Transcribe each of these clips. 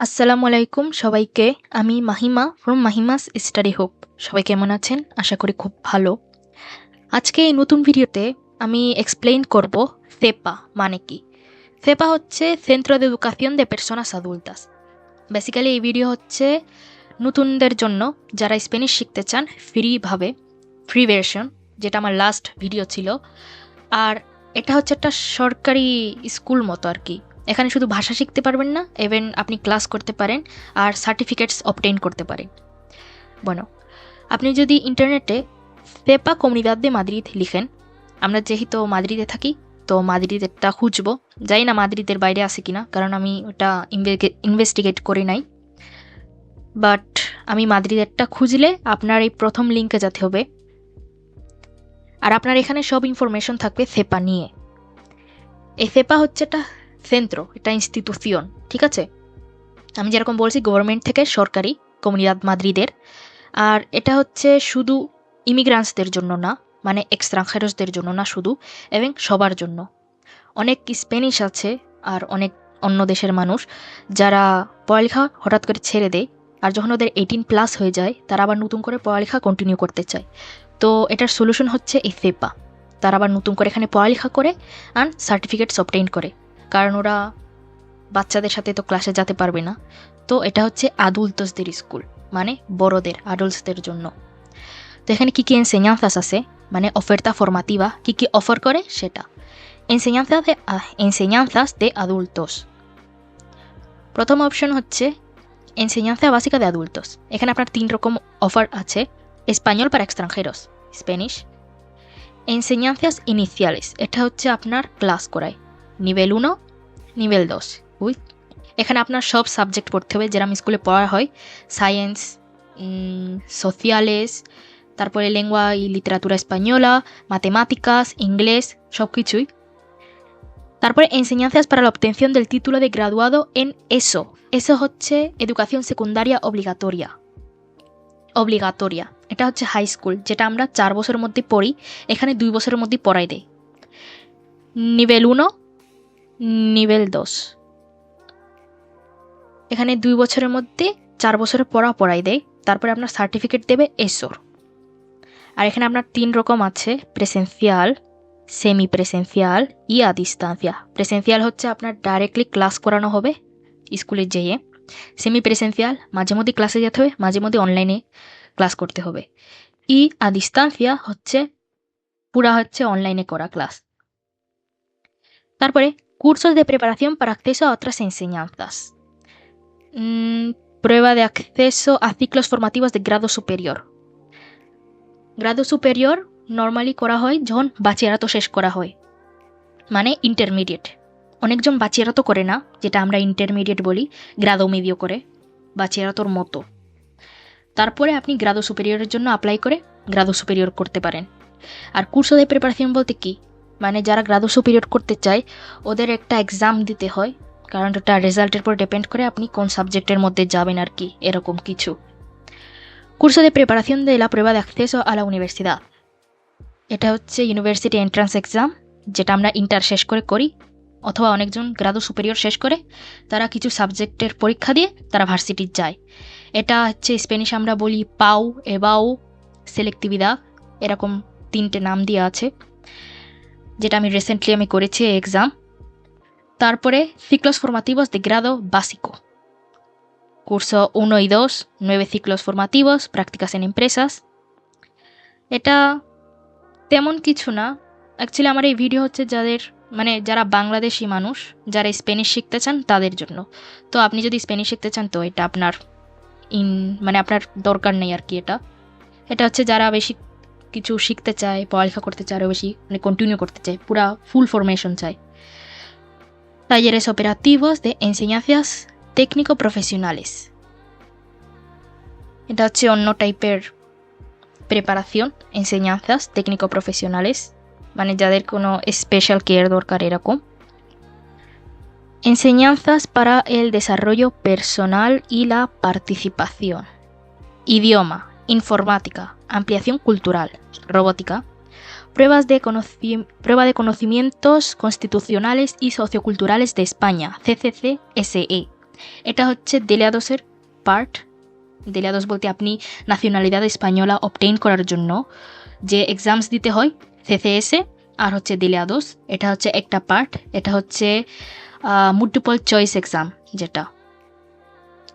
আসসালামু আলাইকুম সবাইকে। আমি Mahima from Mahima's study hope. সবাই কেমন আছেন? আশা করি খুব ভালো। আজকে এই নতুন ভিডিওতে আমি এক্সপ্লেইন করব ফেপা মানে কি। ফেপা হচ্ছে সেন্ট্রো de educación de personas adultas basically এই ভিডিও হচ্ছে নতুনদের জন্য যারা স্পেনিশ শিখতে চান ফ্রিভাবে ফ্রি ভার্সন যেটা আমার লাস্ট ভিডিও ছিল। আর এটা হচ্ছে একটা সরকারি স্কুল মতো আর কি। এখানে শুধু ভাষা শিখতে পারবেন না ইভেন আপনি ক্লাস করতে পারেন আর সার্টিফিকেটস অবটেইন করতে পারেন। bueno আপনি যদি ইন্টারনেটে পেপা কমিউনিদাদ de মাদ্রিদ লিখেন, আমরা যেহেতু মাদ্রিদে থাকি, তো মাদ্রিদেরটা খুঁজবো। যাই না মাদ্রিদের বাইরে আছে কিনা, কারণ আমি ওটা ইনভেস্টিগেট করি নাই। বাট আমি মাদ্রিদেরটা খুঁজলে আপনার এই প্রথম লিঙ্কে যেতে হবে। আর আপনার এখানে সব ইনফরমেশন থাকবে সেপা নিয়ে। এই সেপা হচ্ছে একটা সেন্ট্রো এটা ইনস্টিটিউশন ঠিক আছে? আমি যেরকম বলছি গভর্নমেন্ট থেকে সরকারি কমিউনিদাদ মাদ্রিদের আর এটা হচ্ছে শুধু ইমিগ্রান্টসদের জন্য না মানে এক্সট্রাঞ্জেরসদের জন্য না শুধু, এবং সবার জন্য। অনেক স্প্যানিশ আছে, আর অনেক অন্য দেশের মানুষ, যারা পড়ালেখা হঠাৎ করে ছেড়ে দেয়, আর যখন ওদের এইটিন প্লাস হয়ে যায়, তারা আবার নতুন করে পড়ালেখা কন্টিনিউ করতে চায়। তো এটার সলিউশন হচ্ছে এই সেপা তারা আবার নতুন করে এখানে পড়ালেখা করে অ্যান্ড সার্টিফিকেটস অবটেইন করে। কারণ ওরা বাচ্চাদের সাথে তো ক্লাসে যেতে পারবে না। তো এটা হচ্ছে আদুলতসদের স্কুল মানে বড়দের আডাল্টসদের জন্য। তো এখানে কী কী এনসেñanzas আছে? মানে অফারটা ফরমাটিভা কী কী অফার করে? সেটা। Enseñanzas de enseñanzas দে adultos. প্রথম অপশন হচ্ছে enseñanza básica de adultos এখানে আপনার তিন রকম অফার আছে। Español para extranjeros Spanish enseñanzas iniciales, এটা হচ্ছে আপনার ক্লাস করায়। নিভেল উনো নিভেল দশ উই এখানে আপনার সব সাবজেক্ট পড়তে হবে যেরকম স্কুলে পড়া হয় সায়েন্স সোশিয়ালেস তারপরে লেঙ্গুয়া ই লিটারাতুরা স্পাñola matemáticas ইংলিশ সব কিছুই তারপরে enseñanzas para la obtención del título de graduado en ESO. ESO হচ্ছে এডুকেশন সেকেন্ডারিয়া অব্লিগাটোরিয়া অব্লিগাটোরিয়া এটা হচ্ছে হাই স্কুল যেটা আমরা চার বছরের মধ্যে পড়ি, এখানে দুই বছরের মধ্যে পড়াই দেয়। নিভেল উনো নিভেল দশ এখানে দুই বছরের মধ্যে চার বছরের পড়া পড়াই দেয়। তারপরে আপনার সার্টিফিকেট দেবে এসোর। আর এখানে আপনার তিন রকম আছে প্রেসেন্সিয়াল সেমি প্রেসেন্সিয়াল ই আ ডিস্টান্সিয়া প্রেসেন্সিয়াল হচ্ছে আপনার ডাইরেক্টলি ক্লাস করানো হবে স্কুলে যেয়ে। সেমি প্রেসেন্সিয়াল মাঝে মধ্যে ক্লাসে যেতে হবে, মাঝে মধ্যে অনলাইনে ক্লাস করতে হবে। ই আ ডিস্টান্সিয়া হচ্ছে, পুরা হচ্ছে অনলাইনে করা ক্লাস তারপরে cursos de preparación para acceso a otras enseñanzas. Mm, prueba de acceso a ciclos formativos de grado superior. গ্রাদো সুপেরিয়র নর্মালি করা হয় যখন বাচিয়ারাতো শেষ করা হয় মানে ইন্টারমিডিয়েট অনেকজন বাচিয়ারাতো করে না যেটা আমরা ইন্টারমিডিয়েট বলি গ্রাদো মিডিও করে বাচিয়ারাতোর মতো তারপরে আপনি গ্রাদো সুপেরিয়রের জন্য অ্যাপ্লাই করে গ্রাদো সুপেরিয়র করতে পারেন আর কুর্সো de প্রিপারেশন বলতে কি মানে যারা গ্রাদো সুপিরিয়ড করতে চায়, ওদের একটা এক্সাম দিতে হয়। কারণ ওটা রেজাল্টের উপর ডিপেন্ড করে আপনি কোন সাবজেক্টের মধ্যে যাবেন আর কি, এরকম কিছু। Curso de preparación de la prueba de acceso a এটা হচ্ছে ইউনিভার্সিটি এন্ট্রান্স এক্সাম যেটা আমরা ইন্টার শেষ করে করি, অথবা অনেকজন গ্রাদু সুপেরিয়র শেষ করে, তারা কিছু সাবজেক্টের পরীক্ষা দিয়ে তারা ভার্সিটি যায়। এটা হচ্ছে স্পেনিশ আমরা বলি পাউ এবাউ সেলেক্টিভিদা এরকম তিনটে নাম দিয়ে আছে। যেটা আমি রিসেন্টলি আমি করেছি এক্সাম তারপরে ciclos formativos de grado básico। Curso 1 y 2 nueve ciclos formativos prácticas en empresas এটা তেমন কিছু না। অ্যাকচুয়ালি আমার এই ভিডিও হচ্ছে যাদের মানে যারা বাংলাদেশি মানুষ, যারা স্পেনিশ শিখতে চান তাদের জন্য। তো আপনি যদি স্পেনিশ শিখতে চান তো এটা আপনার ইন মানে আপনার দরকার নেই আর কি এটা। এটা হচ্ছে যারা বেশি কিছু শিখতে চায় পড়ালেখা করতে চায় আরও বেশি মানে কন্টিনিউ করতে চায় পুরা ফুল ফরমেশন চায় talleres operativos de enseñanzas técnico profesionales এটা হচ্ছে অন্য টাইপের প্রেপারাción enseñanzas técnico profesionales মানে যাদের কোনো স্পেশাল কেয়ার দরকার এরকম enseñanzas para el desarrollo personal y la participación idioma informática ampliación cultural robótica pruebas de conoci- prueba de conocimientos constitucionales y socioculturales de España, CCC-SE. এটা হচ্ছে দেলিয়াদোসের পার্ট দেলিয়াদোস বলতে আপনি ন্যাশনালিদাদ স্পাñola obtain করার জন্য যে এক্সামস দিতে হয় সিসিএসে আর হচ্ছে দেলিয়াদোস এটা হচ্ছে একটা পার্ট এটা হচ্ছে মুল্টিপল চয়েস এক্সাম যেটা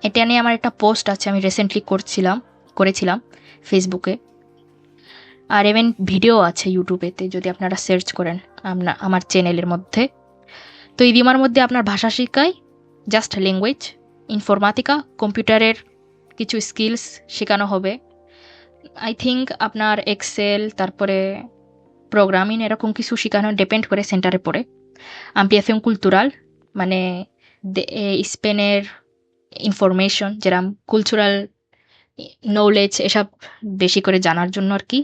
এটা নিয়ে আমার একটা পোস্ট আছে আমি রিসেন্টলি করছিলাম করেছিলাম ফেসবুকে আর ইভেন ভিডিও আছে ইউটিউবেতে যদি আপনারা সার্চ করেন আপনার আমার চ্যানেলের মধ্যে। তো এই দিমার মধ্যে আপনার ভাষা শেখায় জাস্ট ল্যাঙ্গুয়েজ ইনফরমাতিকা কম্পিউটারের কিছু স্কিলস শেখানো হবে। আই থিঙ্ক আপনার এক্সেল তারপরে প্রোগ্রামিং এরকম কিছু শেখানো ডিপেন্ড করে সেন্টারে পড়ে। আম্পিয়াফিং কুলতুরাল মানে স্পেনের ইনফরমেশন যেরকম কালচারাল নলেজ এসব বেশি করে জানার জন্য আর কি।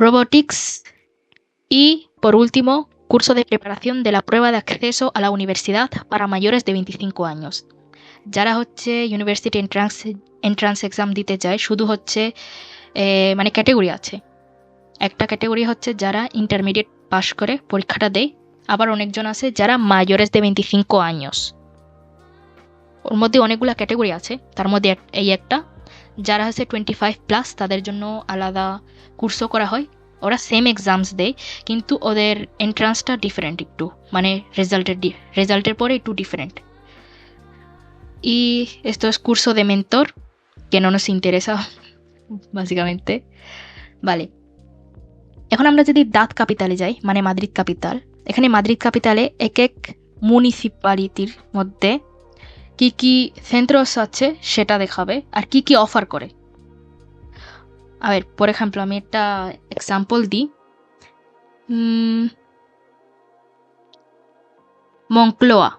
Robotics y, por último, curso de preparación de la prueba de acceso a la universidad para mayores de 25 años. যারা হচ্ছে ইউনিভার্সিটি এন্ট্রান্স এন্ট্রান্স এক্সাম দিতে যায়, শুধু হচ্ছে মানে ক্যাটেগরি আছে। একটা ক্যাটেগরি হচ্ছে যারা ইন্টারমিডিয়েট পাশ করে, পরীক্ষাটা দেয়। আবার অনেকজন আছে যারা মাইয়রেস de 25 años। ওর মধ্যে অনেকগুলো ক্যাটেগরি আছে। তার মধ্যে এই একটা, যারা হচ্ছে টোয়েন্টি ফাইভ প্লাস তাদের জন্য আলাদা কোর্সও করা হয়। ওরা সেম এক্সামস দেয়, কিন্তু ওদের এন্ট্রান্সটা ডিফারেন্ট একটু। মানে রেজাল্টের রেজাল্টের পরে একটু different y esto es curso de mentor, que no nos interesa vale. এখন আমরা যদি দাঁত ক্যাপিটালে যাই মানে মাদ্রিদ ক্যাপিটাল এখানে মাদ্রিদ ক্যাপিটালে এক এক মিউনিসিপ্যালিটির মধ্যে কি কি সেন্ট্রস আছে সেটা দেখাবে আর কি কি অফার করে। ver, por ejemplo, আমি একটা এক্সাম্পল দিই। মংক্লোয়া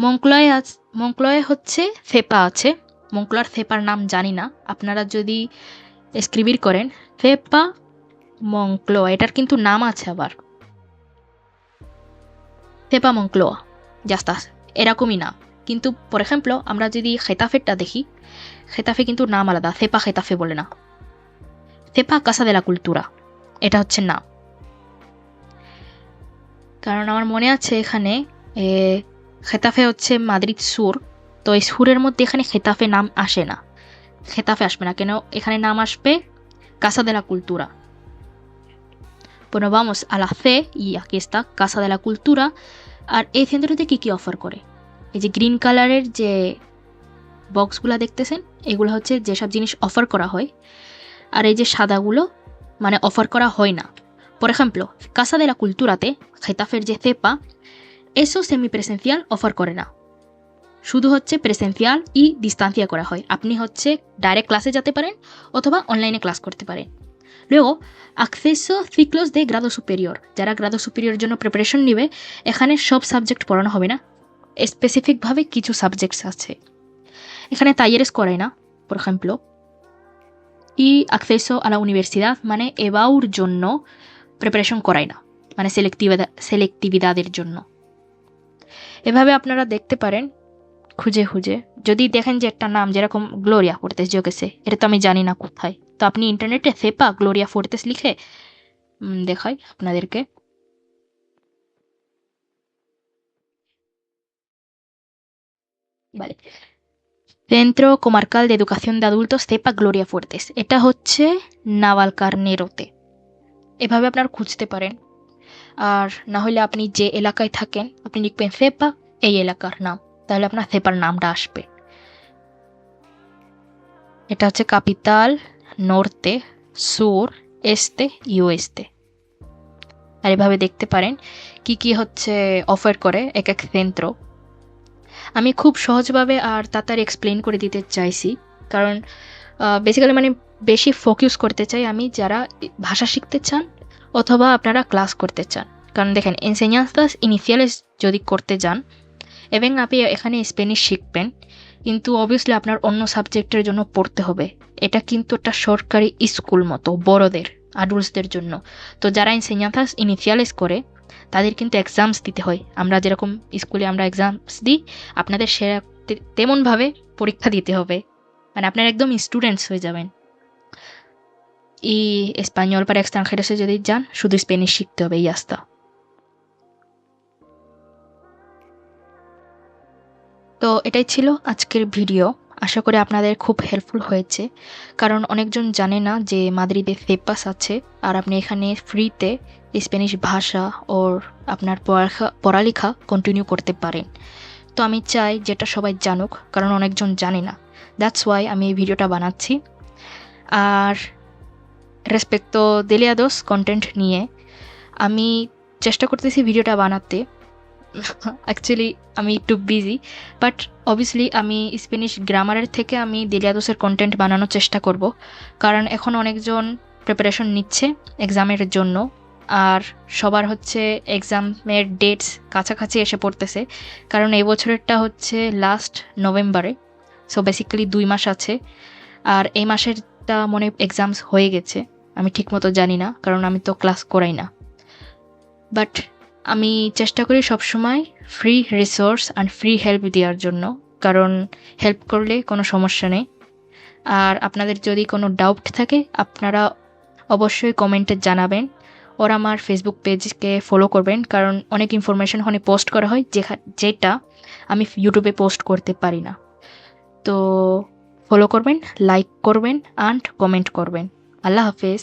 মংক্লোয় আজ মংক্লোয় হচ্ছে ফেপা আছে। মংক্লোয়ার ফেপার নাম জানি না। আপনারা যদি স্ক্রিবির করেন ফেপা মংক্লোয়া এটার কিন্তু নাম আছে আবার। ফেপা মংক্লোয়া জাস্তা এরকমই নাম। কিন্তু ফর এক্সাম্পল আমরা যদি খেতাফেরটা দেখি খেতাফে কিন্তু নাম আলাদা সেপা খেতাফে বলে না। সেপা কাসা দেলা কুলতুরা এটা হচ্ছে নাম। কারণ আমার মনে আছে এখানে খেতাফে হচ্ছে মাদ্রিদ সুর তো এই সুরের মধ্যে এখানে খেতাফে নাম আসে না। খেতাফে আসবে না কেন? এখানে নাম আসবে কাসা দেলা কুলতুরা Bueno, vamos a la C y aquí está Casa de la Cultura আর এই সেন্টারতে কী কী অফার করে? এই যে গ্রিন কালারের যে বক্সগুলো দেখতেছেন, এগুলো হচ্ছে যেসব জিনিস অফার করা হয়। আর এই যে সাদাগুলো মানে অফার করা হয় না। Por ejemplo Casa Culturaতে খেতাফের যে সেপা এসো সেমি প্রেসেন্সিয়াল অফার করে না। শুধু হচ্ছে প্রেসেন্সিয়াল ই ডিস্তান্সিয়া করা হয়। আপনি হচ্ছে ডাইরেক্ট ক্লাসে যেতে পারেন অথবা অনলাইনে ক্লাস করতে পারেন। Luego, acceso ciclos de grado superior যারা গ্রাদো সুপিরিয়র জন্য প্রিপারেশন নেবে, এখানে সব সাবজেক্ট পড়ানো হবে না। স্পেসিফিকভাবে কিছু সাবজেক্টস আছে। এখানে তাইয়ারেস করায় না por ejemplo y acceso a la মানে এবাউর জন্য প্রিপারেশন করায় না মানে সিলেক্টিভিদা সিলেক্টিভিদাদের জন্য। এভাবে আপনারা দেখতে পারেন, খুঁজে খুঁজে। যদি দেখেন যে একটা নাম যেরকম গ্লোরিয়া ফোর্তেস যোগেছে এটা তো আমি জানি না কোথায়। তো আপনি ইন্টারনেটে সেপা গ্লোরিয়া ফোর্তেস লিখে দেখাই আপনাদেরকে। Vale. Centro Comarcal de Educación de Adultos, CEPA Gloria Fuertes. এটা হচ্ছে নাভালকারনেরোতে এভাবে আপনার খুঁজতে পারেন আর না হলে আপনি যে এলাকায় থাকেন আপনি লিখবেন সেপা এই এলাকার নাম তাহলে আপনার সেপার নামটা আসবে এটা হচ্ছে কাপিতাল নর্তে সুর এস্তে ইউএস্তে আর এভাবে দেখতে পারেন কি কি হচ্ছে অফার করে এক এক সেন্ট্রো আমি খুব সহজভাবে আর তাড়াতাড়ি এক্সপ্লেন করে দিতে চাইছি। কারণ বেসিক্যালি মানে বেশি ফোকাস করতে চাই আমি যারা ভাষা শিখতে চান অথবা আপনারা ক্লাস করতে চান। কারণ দেখেন এনসেঞ্যান্সাস ইনিশিয়ালেস যদি করতে যান এবং আপনি এখানে স্পেনিশ শিখবেন, কিন্তু অবভিয়াসলি আপনার অন্য সাবজেক্টের জন্য পড়তে হবে। এটা কিন্তু একটা সরকারি স্কুল মতো, বড়দের আডুলসদের জন্য। তো যারা এনসেঞ্যান্সাস ইনিশিয়ালেস করে তাদের কিন্তু এক্সামস দিতে হয়। আমরা যেরকম স্কুলে আমরা এক্সামস দিই, আপনাদের সে তেমনভাবে পরীক্ষা দিতে হবে। মানে আপনার একদম স্টুডেন্টস হয়ে যাবেন। ই স্পানিয়ল পার extranjeros যদি যান, শুধু স্পেনিশ শিখতে হবে এই আস্তা তো এটাই ছিল আজকের ভিডিও। আশা করি আপনাদের খুব হেল্পফুল হয়েছে। কারণ অনেকজন জানে না যে মাদ্রিদে ফেপাস আছে। আর আপনি এখানে ফ্রিতে স্প্যানিশ ভাষা ওর আপনার পড়ালেখা পড়ালেখা কন্টিনিউ করতে পারেন। তো আমি চাই যেটা সবাই জানুক, কারণ অনেকজন জানে না। দ্যাটস ওয়াই আমি এই ভিডিওটা বানাচ্ছি। আর রেসপেক্টো দেলিয়াদোস কন্টেন্ট নিয়ে। আমি চেষ্টা করতেছি ভিডিওটা বানাতে। অ্যাকচুয়ালি আমি একটু বিজি বাট অবভিয়াসলি আমি স্প্যানিশ গ্রামারের থেকে আমি দেলিয়াদোসের কন্টেন্ট বানানোর চেষ্টা করব। কারণ এখন অনেকজন প্রিপারেশন নিচ্ছে এক্সামের জন্য, আর সবার হচ্ছে এক্সামের ডেটস কাছাকাছি এসে পড়তেছে। কারণ এই বছরেরটা হচ্ছে লাস্ট নভেম্বরে সো বেসিক্যালি দুই মাস আছে, আর এই মাসেরটা মনে এক্সামস হয়ে গেছে। আমি ঠিকমতো জানি না, কারণ আমি তো ক্লাস করাই না। বাট আমি চেষ্টা করি সবসময় free resource and free help দেওয়ার জন্য, কারণ হেল্প করলে কোনো সমস্যা নেই। আর আপনাদের যদি কোনো ডাউট থাকে, আপনারা অবশ্যই কমেন্টে জানাবেন। ওর আমার ফেসবুক পেজকে ফলো করবেন, কারণ অনেক ইনফরমেশন ওখানে পোস্ট করা হয় যেটা আমি ইউটিউবে পোস্ট করতে পারি না। তো ফলো করবেন লাইক করবেন অ্যান্ড কমেন্ট করবেন। আল্লাহ হাফেজ।